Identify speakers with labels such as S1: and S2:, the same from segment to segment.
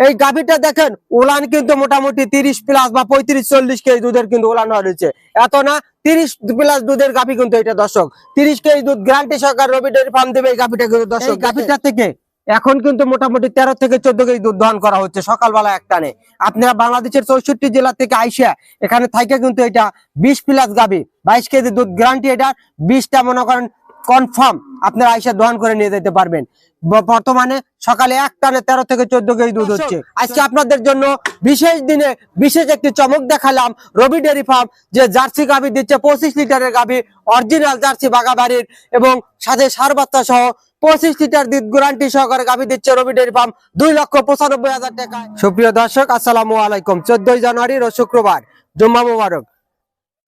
S1: এই গাভীটা দেখেন উলান কিন্তু মোটামুটি তিরিশ প্লাস বা পঁয়ত্রিশ চল্লিশ কেজি দুধের কিন্তু হয়ে রয়েছে। এত না তিরিশ প্লাস দুধের গাভী কিন্তু এটা দর্শক। তিরিশ কেজি দুধ গ্যারান্টি সরকার রবি ডেয়ারি ফার্ম দেবে এই গাভীটা কিন্তু দর্শক। গাভীটা থেকে? এখন কিন্তু মোটামুটি তেরো থেকে চোদ্দ কেজি দুধ দহন করা হচ্ছে সকালবেলা এক টানে। আপনারা বাংলাদেশের চৌষট্টি জেলা থেকে আইসা এখানে থাকে কিন্তু এটা বিশ প্লাস গাভী বাইশ কেজি দুধ গ্যারান্টি এটা বিশটা মনে করেন কনফার্ম আপনারা আইসা দহন করে নিয়ে যেতে পারবেন। বর্তমানে সকালে এক টানে তেরো থেকে চোদ্দ কেজি দুধ হচ্ছে। আজকে আপনাদের জন্য বিশেষ দিনে বিশেষ একটি চমক দেখালাম রবি ডেয়ারি ফার্ম যে জার্সি গাভী দিচ্ছে পঁচিশ লিটারের গাভী অরিজিনাল জার্সি বাগাবাড়ির এবং সাথে সার বাচ্চা সহ পঁচিশ লিটার দুধ গ্যারান্টি সহকারে গাভী দিচ্ছে রবি ডেয়ারি ফার্ম দুই লক্ষ পঁচানব্বই হাজার টাকায়। সুপ্রিয় দর্শক আসসালামু আলাইকুম। চোদ্দই জানুয়ারি ও শুক্রবার জুম্মা মুবারক।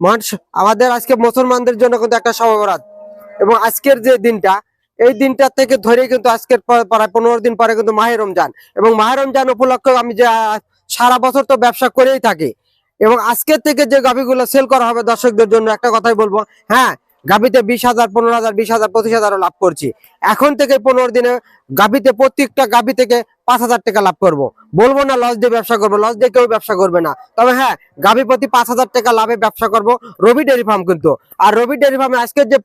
S1: মানুষ আমাদের আজকে মুসলমানদের জন্য কিন্তু একটা সমাবরাত। এবং আজকের যে দিনটা, এই দিনটা থেকে ধরে কিন্তু আজকের প্রায় পনেরো দিন পরে কিন্তু মাহের রমজান। এবং মাহের রমজান উপলক্ষে আমি যে সারা বছর তো ব্যবসা করেই থাকি। এবং আজকের থেকে যে গাভিগুলো সেল করা হবে দর্শকদের জন্য একটা কথাই বলব হ্যাঁ গাভিতে বিশ হাজার, পনেরো হাজার, বিশ হাজার, পঁচিশ হাজারও লাভ করছি। এখন থেকে পনেরো দিনে গাভিতে প্রত্যেকটা গাভি থেকে পাঁচ হাজার টাকা লাভ করব। বলব না লস দিয়ে ব্যবসা করব লস দিয়ে কেউ ব্যবসা করবে না। তবে হ্যাঁ গাভি প্রতি পাঁচ হাজার টাকা লাভে ব্যবসা করব রবি ডেয়ারি ফার্ম কিন্তু। আর রবি ডেয়ারি ফার্মে আজকের যে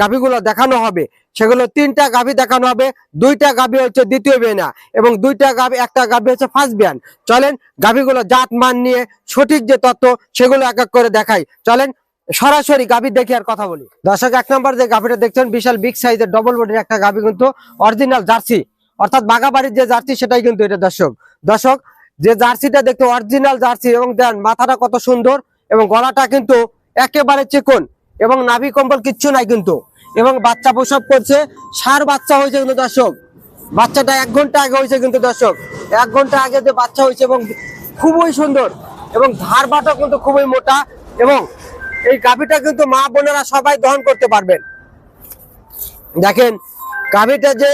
S1: গাভিগুলো দেখানো হবে, সেগুলো তিনটা গাভি দেখানো হবে। দুইটা গাভি হচ্ছে দ্বিতীয় বেনা এবং দুইটা গাভি, একটা গাভি হচ্ছে ফার্স্ট বিয়ান চলেন গাভিগুলো জাত, মান নিয়ে সঠিক যে তত্ত্ব সেগুলো এক এক করে দেখাই। চলেন সরাসরি গাভি দেখে আর কথা বলি। দর্শক, এক নম্বর যে গাভিটা দেখছেন, বিশাল বিগ সাইজের ডবল বডির একটা গাভি কিন্তু অরিজিনাল জার্সি। অর্থাৎ বাগাবাড়ির যে জার্সি, সেটাই কিন্তু এটা দর্শক। দর্শক, যে জার্সিটা দেখতে অরিজিনাল জার্সি এবং দেন মাথাটা কত সুন্দর এবং গলাটা কিন্তু একেবারে চিকন এবং নাভি কম্বল কিচ্ছু নাই কিন্তু এবং বাচ্চা প্রসব করছে, সার বাচ্চা হয়েছে কিন্তু দর্শক। বাচ্চাটা এক ঘণ্টা আগে হয়েছে কিন্তু দর্শক। এক ঘণ্টা আগে যে বাচ্চা হয়েছে এবং খুবই সুন্দর এবং ধার বাটা কিন্তু খুবই মোটা এবং এই গাভীটা কিন্তু মা বোনেরা সবাই দহন করতে পারবেন। দেখেন, গাভীটা যে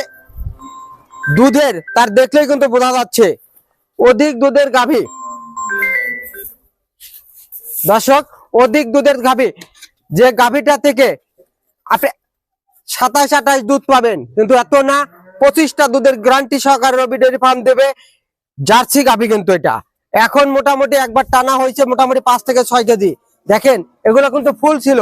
S1: দুধের, তার দেখলেই কিন্তু বোঝা যাচ্ছে। অধিক দুধের গাভী। দর্শক, অধিক দুধের গাভী। যে গাভীটা থেকে আপনি সাতাশ আঠাশ দুধ পাবেন, কিন্তু এত না, পঁচিশটা দুধের গ্যারান্টি সহকারে রবি ডেয়ারি ফার্ম দেবে। জার্সি গাভী কিন্তু এটা। এখন মোটামুটি একবার টানা হয়েছে মোটামুটি পাঁচ থেকে ছয় কেজি। দেখেন, এগুলো কিন্তু ফুল ছিল।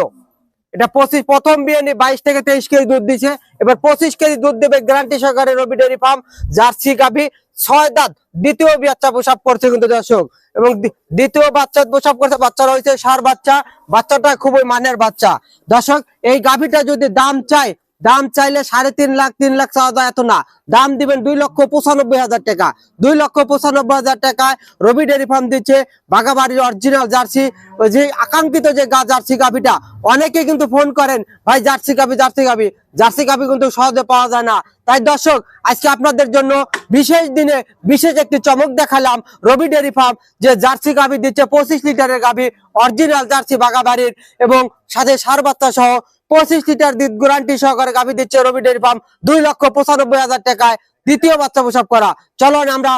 S1: এটা পঁচিশ, প্রথম বিয়ানি বাইশ থেকে তেইশ কেজি দুধ দিছে। এবার পঁচিশ কেজি দুধ দেবে গ্যারান্টি সহকারে রবি ডেয়ারি ফার্ম, জার্সি গাভী, ছয় দাঁত। দ্বিতীয় বাচ্চা প্রসাব করছে কিন্তু দর্শক। এবং দ্বিতীয় বাচ্চা প্রসাব করছে বাচ্চা রয়েছে সার বাচ্চা। বাচ্চাটা খুবই মানের বাচ্চা। দর্শক, এই গাভীটা যদি দাম চাই দাম চাইলে সাড়ে তিন লাখ তিন লাখ চাওয়া যায় এত না। দাম দিবেন দুই লক্ষ পঁচানব্বই হাজার টাকা। দুই লক্ষ পঁচানব্বই হাজার টাকায় রবি ডেয়ারি ফার্ম দিচ্ছে বাগাবাড়ির অরিজিনাল জার্সি। যে আকাঙ্ক্ষিত যে গা জার্সি গাভিটা অনেকে কিন্তু ফোন করেন, ভাই, জার্সি গাভি জার্সি গাভি। জার্সি গাভি কিন্তু সহজে পাওয়া যায় না। তাই দর্শক, আজকে আপনাদের জন্য বিশেষ দিনে বিশেষ একটি চমক দেখালাম রবি ডেয়ারি ফার্ম, যে জার্সি গাভি দিচ্ছে পঁচিশ লিটারের গাভি, অরিজিনাল জার্সি বাগাবাড়ির এবং সাথে সার বাচ্চা সহ পঁচিশ লিটার গ্যারান্টি সহকারে গাভি দিচ্ছে রবি ডেয়ারি ফার্ম, দুই লক্ষ পঁচানব্বই হাজার টাকায়। দ্বিতীয় বাচ্চা প্রসব করা। চলো আমরা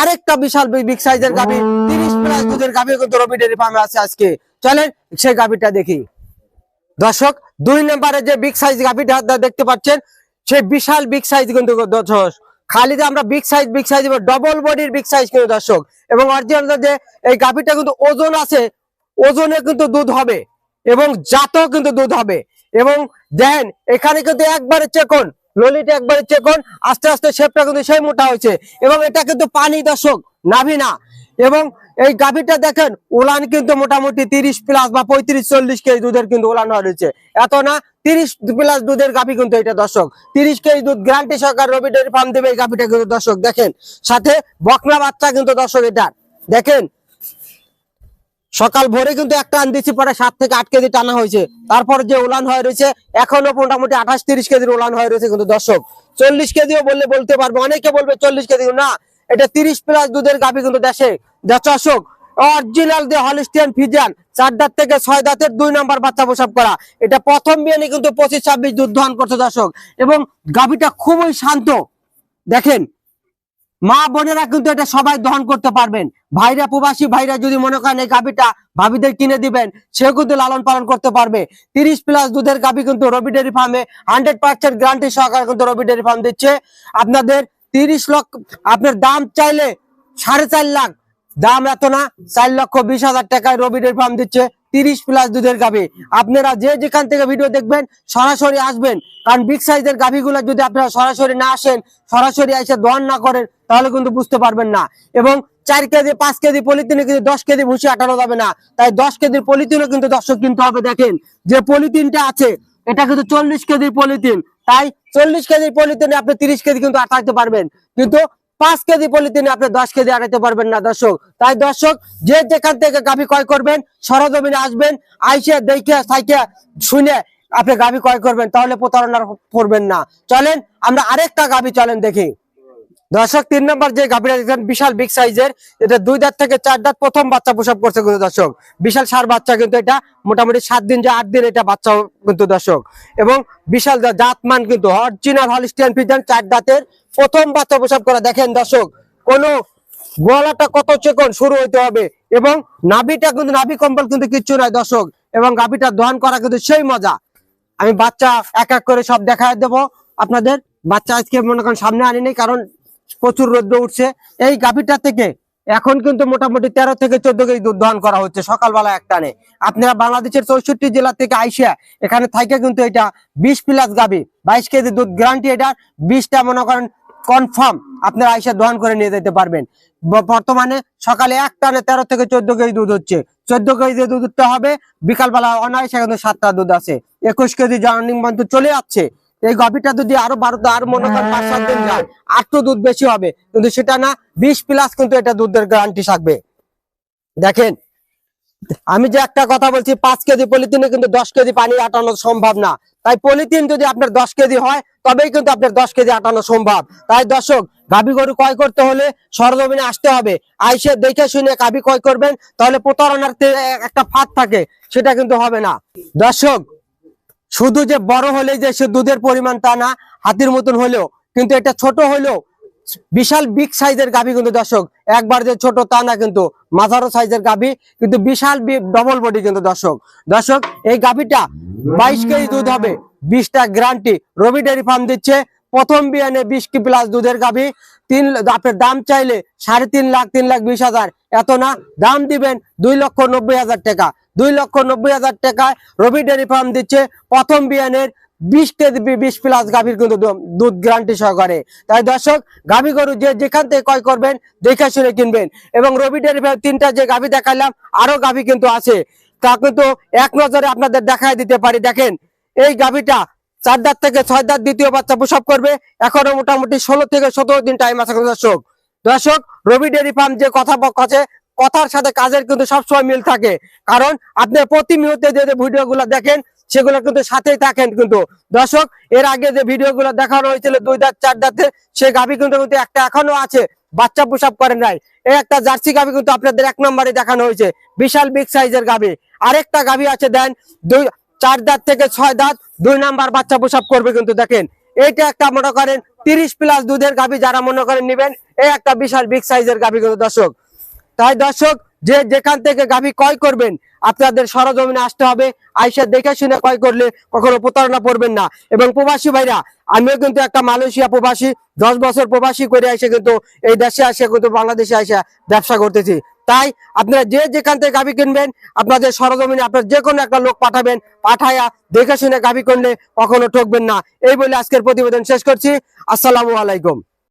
S1: আরেকটা বিশাল বিগ সাইজের গাভি, তিরিশ প্লাস দুধের গাভি কিন্তু রবি ডেয়ারি ফার্মে আছে আজকে। চলেন সেই গাভিটা দেখি। দর্শক, দুই নম্বরে যে বিগ সাইজ গাভিটা দেখতে পাচ্ছেন, সেই বিশাল বিগ সাইজ কিন্তু দর্শক। খালি যে আমরা big size big size double বডির বিগ সাইজ কিন্তু দর্শক। এবং অরিজিনাল যে এই গাভিটা কিন্তু ওজন আছে, ওজনে কিন্তু দুধ হবে। এবং জাতও কিন্তু দুধ হবে। এবং দেন, এখানে কিন্তু একবারে চেকন ললিটা একবারে চেকন আস্তে আস্তে শেপটা কিন্তু সেই মোটা হয়েছে। এবং এটা কিন্তু পানি দর্শক, নাভি না। এবং এই গাভীটা দেখেন, উলান কিন্তু মোটামুটি তিরিশ প্লাস বা পঁয়ত্রিশ, চল্লিশ কেজি দুধের কিন্তু হয়ে রয়েছে। এত না, তিরিশ প্লাস দুধের গাভী কিন্তু এটা দর্শক। তিরিশ কেজি দুধ গ্যারান্টি সরকার রবি ডেয়ারি ফার্ম দেবে এই গাভীটা কিন্তু দর্শক, দেখেন। সাথে বকনা বাচ্চা কিন্তু দর্শক এটা। দেখেন সকাল ভোরে কিন্তু একটা আন দিচ্ছি পরে সাত থেকে আট কেজি টানা হয়েছে। তারপর যে উলান হয়ে রয়েছে, এখনও মোটামুটি আঠাশ তিরিশ কেজির উলান হয়ে রয়েছে কিন্তু দর্শক। চল্লিশ কেজিও বললে বলতে পারবে, অনেকে বলবে চল্লিশ কেজি, না, এটা তিরিশ প্লাস দুধের গাভী কিন্তু দেশে। দর্শক অরিজিনাল যে হলিস্টিয়ান ফিজিয়ান চার দাঁত থেকে ছয় দাঁতের দুই নম্বর বাচ্চা প্রসব করা। এটা প্রথম বিয়ানে কিন্তু পঁচিশ ছাব্বিশ দুধ দহন করছে দর্শক। এবং গাভীটা খুবই শান্ত। দেখেন মা বোনেরা কিন্তু এটা সবাই দহন করতে পারবেন। ভাইরা প্রবাসী, ভাইরা যদি মনে করেন এই গাভীটা ভাবিদের কিনে দিবেন, সেও কিন্তু লালন পালন করতে পারবে। তিরিশ প্লাস দুধের গাভী কিন্তু রবি ডেয়ারি ফার্মে হান্ড্রেড পার্সেন্ট গ্যারান্টি সহকারে কিন্তু রবি ডেয়ারি ফার্ম দিচ্ছে। আপনাদের তিরিশ লক্ষ, আপনার দাম চাইলে সাড়ে চার লাখ দাম এত না, চার লক্ষ বিশ হাজার টাকায় রবিডের ফার্ম দিচ্ছে, তিরিশ প্লাস দুধের গাভী। আপনারা যে যেখান থেকে ভিডিও দেখবেন, সরাসরি আসবেন। কারণ বিগ সাইজের গাভীগুলো যদি আপনারা সরাসরি না আসেন, সরাসরি এসে দোয়ান না করেন, তাহলে কিন্তু বুঝতে পারবেন না। এবং চার কেজি, পাঁচ কেজি পলিথিনে কিন্তু দশ কেজি ভুসি আটানো যাবে না। তাই দশ কেজির পলিথিনও কিন্তু দর্শক কিনতে হবে, দেখেন। যে পলিথিনটা আছে, এটা কিন্তু চল্লিশ কেজির পলিথিন। তাই চল্লিশ কেজির পলিথিনে আপনি তিরিশ কেজি কিন্তু আটাইতে পারবেন। কিন্তু পাঁচ কেজি পলিথিনে আপনি দশ কেজি আড়াইতে পারবেন না, দর্শক। তাই দর্শক, যে যেখান থেকে গাভী ক্রয় করবেন, সরজমিনে আসবেন, আইসে দেখে সাইকে শুনে আপনি গাভী ক্রয় করবেন, তাহলে প্রতারণা পড়বেন না। চলেন, আমরা আরেকটা গাভী চলেন দেখি। দর্শক, তিন নম্বর যে গাভীরা দেখছেন, বিশাল বিগ সাইজের এটা দুই দাঁত থেকে চার দাঁত প্রথম বাচ্চা প্রসব করছে কিন্তু দর্শক। বিশাল সার বাচ্চা কিন্তু এটা, মোটামুটি সাত দিন যে আট দিন এটা বাচ্চা কিন্তু দর্শক। এবং বিশাল জাতমান কিন্তু অরিজিনাল হলিস্টিয়ান ফিজান চার দাঁতের প্রথম বাচ্চা প্রসব করা। দেখেন দর্শক, কোন গোয়ালাটা কত চেকন শুরু হইতে হবে এবং নাভিটা কিন্তু, নাভি কম্বল কিন্তু কিচ্ছু নয় দর্শক। এবং গাভীটা দহন করা কিন্তু সেই মজা। আমি বাচ্চা এক এক করে সব দেখা দেবো। আপনাদের বাচ্চা আজকে মনে করেন সামনে আনিনি, কারণ প্রচুর রোদ্র উঠছে। এই গাভীটা থেকে এখন কিন্তু মোটামুটি তেরো থেকে চোদ্দ কেজি দুধ দহন করা হচ্ছে সকালবেলা এক টানে। আপনারা বাংলাদেশের চৌষট্টি জেলা থেকে আইসিয়া এখানে থাকে কিন্তু এটা বিশ প্লাস গাভী, বাইশ কেজি দুধ গ্যারান্টি এটা। বিশটা মনে করেন কনফার্ম আপনারা আইসা দহন করে নিয়ে যেতে পারবেন। বর্তমানে সকালে এক টানে তেরো থেকে চোদ্দ কেজি দুধ হচ্ছে। চোদ্দ কেজি দুধ উঠতে হবে, বিকালবেলা অনায়াসে কিন্তু সাতটা দুধ আছে। একুশ কেজি জার্নিং পর্যন্ত চলে যাচ্ছে। এই গাভীটা যদি আরও বারোটা আর মনে করেন পাঁচ, সাত দিন যায়, আর তো দুধ বেশি হবে। কিন্তু সেটা না, বিশ প্লাস কিন্তু এটা দুধের গ্যারান্টি থাকবে। দেখেন, আমি যে একটা কথা বলছি, পাঁচ কেজি পলিথিনে কিন্তু দশ কেজি পানি আটানো সম্ভব না। তাই পলিথিন যদি আপনার দশ কেজি হয়, তবেই কিন্তু আপনার দশ কেজি আটানো সম্ভব। তাই দর্শক, গাভী গরু ক্রয় করতে হলে সরজমিনে আসতে হবে। আইসে দেখে শুনে গাভী ক্রয় করবেন, তাহলে প্রতারণার একটা ফাঁদ থাকে, সেটা কিন্তু হবে না। দর্শক শুধু যে বড় হলেই যে সে দুধের পরিমাণ তা না, হাতির মতন হলেও। কিন্তু এটা ছোট হলেও বিশাল বিগ সাইজের গাভী কিন্তু দর্শক, একবার যে ছোট তা না কিন্তু মাঝারো সাইজের গাভী, কিন্তু বিশাল ডবল বডি কিন্তু দর্শক। দর্শক, এই গাভীটা বাইশ কেজি দুধ হবে, বিশটা গ্যারান্টি রবি ডেয়ারি ফার্ম দিচ্ছে, প্রথম বিয়ানে বিশ কি প্লাস দুধের গাভী। তিন আপনার দাম চাইলে সাড়ে তিন লাখ তিন লাখ বিশ হাজার। এত না? দাম দিবেন দুই লক্ষ নব্বই হাজার টাকা। দুই লক্ষ নব্বই হাজার টাকায় রবি ডেয়ারি ফার্ম দিচ্ছে প্রথম বিয়ানের বিশ কেজি বিশ প্লাস গাভীর কিন্তু দুধ গ্যারান্টি সহকারে। তাই দর্শক, গাভী গরু যে যেখান থেকে ক্রয় করবেন, দেখে শুনে কিনবেন। এবং রবি ডেয়ারি ফার্ম তিনটা যে গাভী দেখালাম আরও গাভী কিন্তু আছে। তা কিন্তু এক নজরে আপনাদের দেখায় দিতে পারি। দেখেন, এই গাভীটা চার দাঁত থেকে ছয় দাঁত দ্বিতীয় বাচ্চা প্রসব করবে। এখনও মোটামুটি ষোলো থেকে সতেরো দিন টাইম আছে দর্শক। দর্শক, রবি ডেয়ারি ফার্ম যে কথা আছে, কথার সাথে কাজের কিন্তু সবসময় মিল থাকে। কারণ আপনি প্রতি মুহূর্তে যে ভিডিও গুলো দেখেন, সেগুলো কিন্তু সাথেই থাকেন কিন্তু। দর্শক, এর আগে যে ভিডিও গুলো দেখানো হয়েছিল, দুই দাঁত, চার দাঁতে, সে গাভী কিন্তু কিন্তু একটা এখনও আছে, বাচ্চা প্রসব করেন নাই। এই একটা জার্সি গাভী কিন্তু আপনাদের এক নম্বরে দেখানো হয়েছে, বিশাল বিগ সাইজের গাভী। আরেকটা গাভী আছে, দেন দুই চার দাঁত থেকে ছয় দাঁত, দুই নাম্বার বাচ্চা প্রসব করবে কিন্তু দেখেন। এইটা একটা মনে করেন তিরিশ প্লাস দুধের গাভী যারা মনে করেন নিবেন এই একটা বিশাল বিগ সাইজের গাভী কিন্তু দর্শক। তাই দর্শক, যে যেখান থেকে গাভী ক্রয় করবেন, আপনাদের সরজমিনে আসতে হবে। আইসা দেখে শুনে ক্রয় করলে কখনো প্রতারণা পড়বেন না। এবং প্রবাসী ভাইরা, আমিও কিন্তু একটা মালয়েশিয়া প্রবাসী, দশ বছর প্রবাসী করে এসে কিন্তু এই দেশে আসে কিন্তু বাংলাদেশে আসে ব্যবসা করতেছি। তাই আপনারা যে যেখান থেকে গাভী কিনবেন, আপনাদের সরজমিনে আপনার যে কোনো একটা লোক পাঠাবেন পাঠাইয়া দেখে শুনে গাভী করলে কখনো ঠকবেন না। এই বলে আজকের প্রতিবেদন শেষ করছি। আসসালামু আলাইকুম।